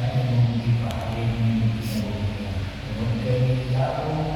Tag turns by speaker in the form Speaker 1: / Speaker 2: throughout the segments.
Speaker 1: na imong gipahalin Ginoo. Tungod kay yaong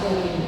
Speaker 2: con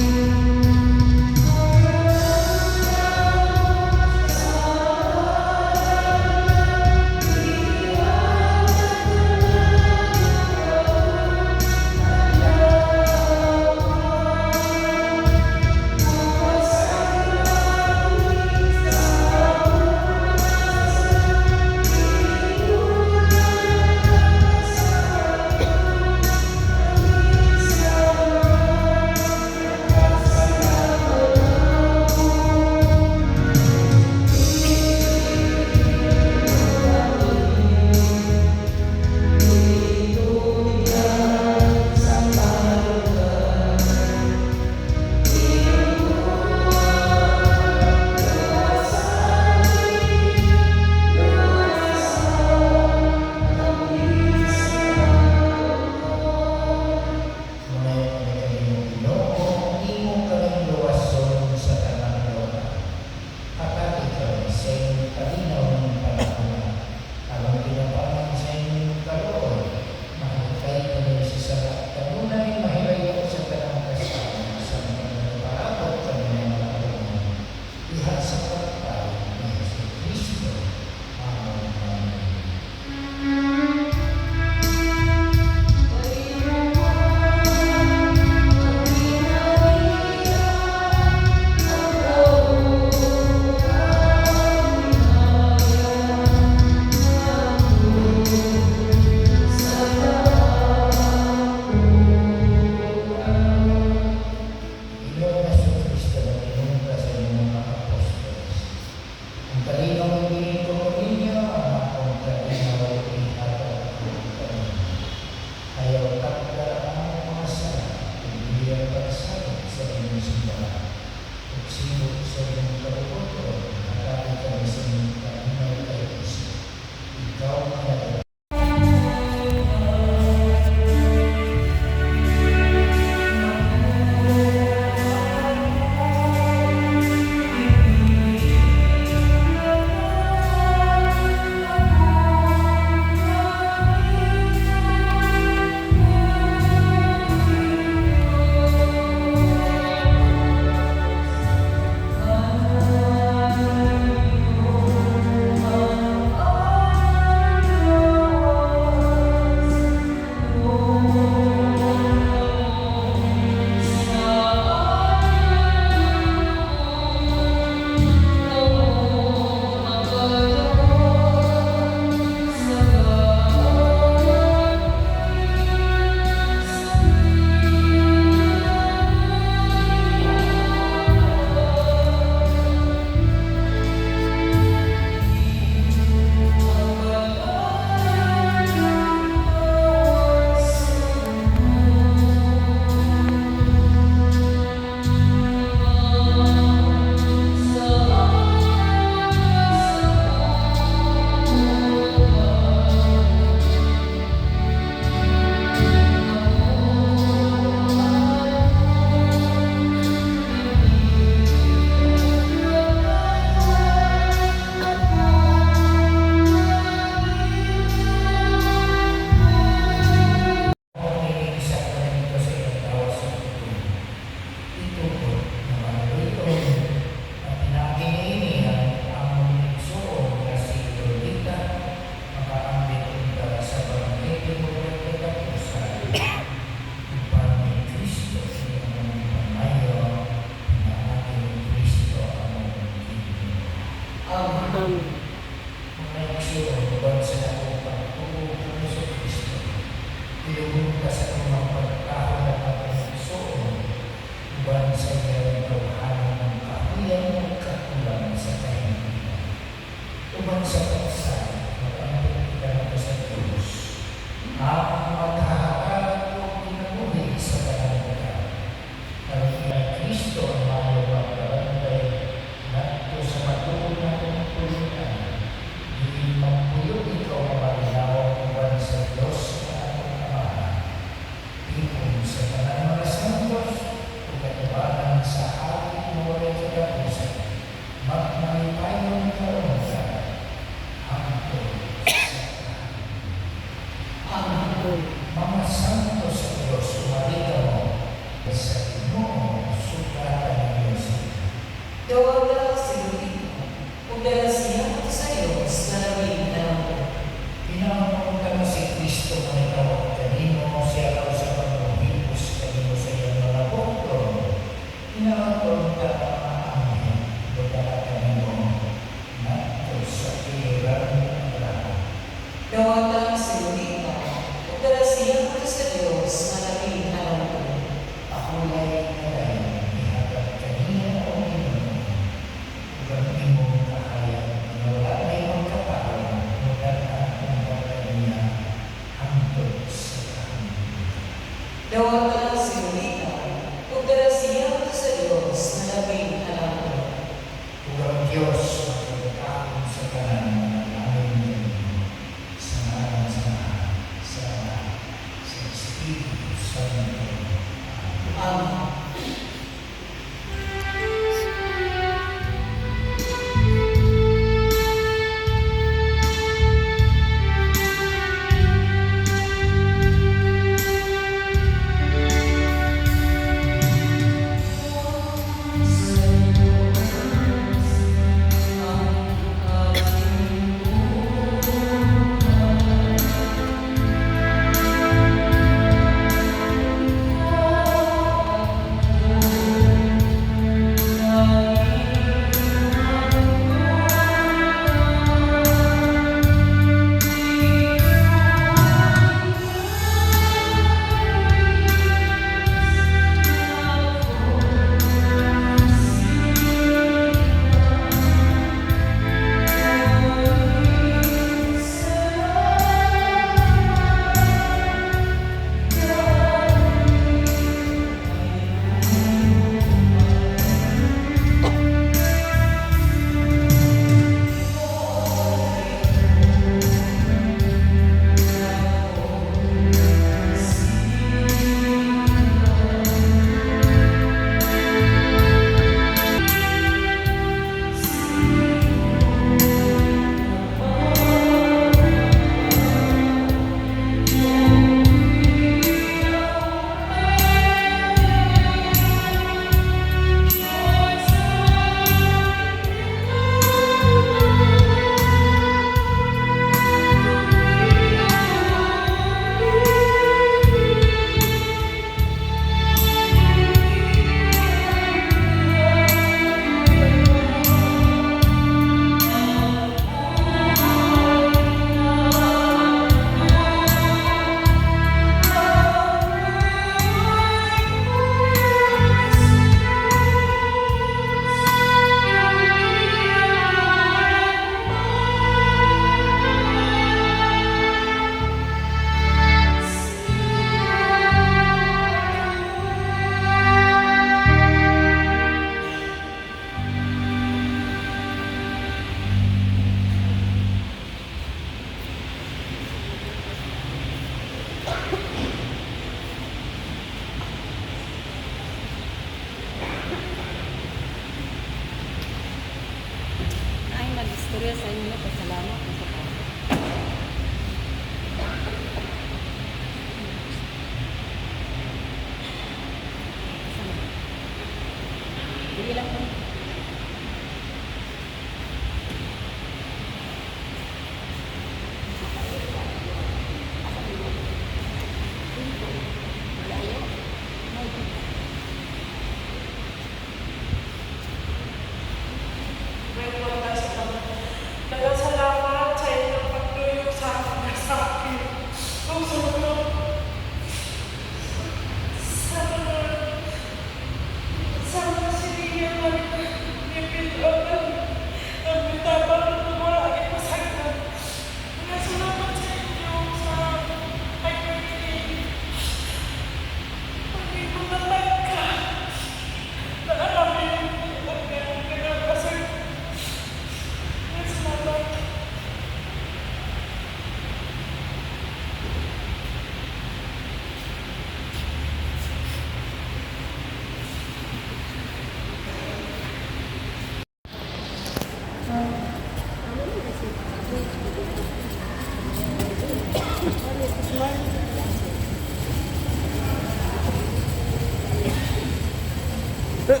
Speaker 2: 诶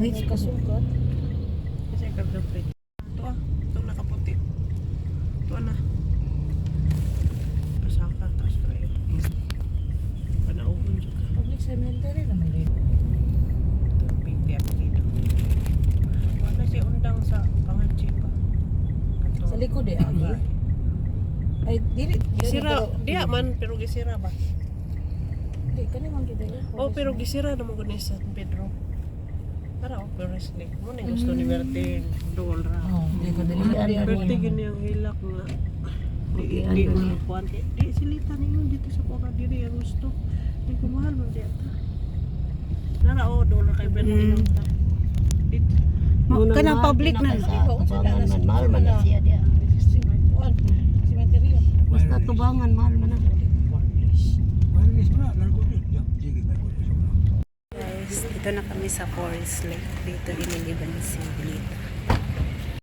Speaker 2: Wait, kasukat. Dili.
Speaker 3: Gisira. Diya man. Pero gisira ba?
Speaker 2: Di, kani man eh.
Speaker 3: Oh, pero gisira naman ko ni San Pedro. Para oh, pero slik. Mo ni gusto ni Bertin. Dool ra.
Speaker 2: Oh, di ko dili.
Speaker 3: Bertin gini ang hilak nga. Di di mo kuan. Di di silita ninyo dito sa kuha diri ang gusto. Di ko mahal mo di ata. Nara oh, dool ra kay Bertin. Dito.
Speaker 2: Kanang public na.
Speaker 4: Mahal man na siya dia. Basta tubangan, mahal man na.
Speaker 5: Guys, dito na kami sa Forest Lake. Dito iniliban si Lito.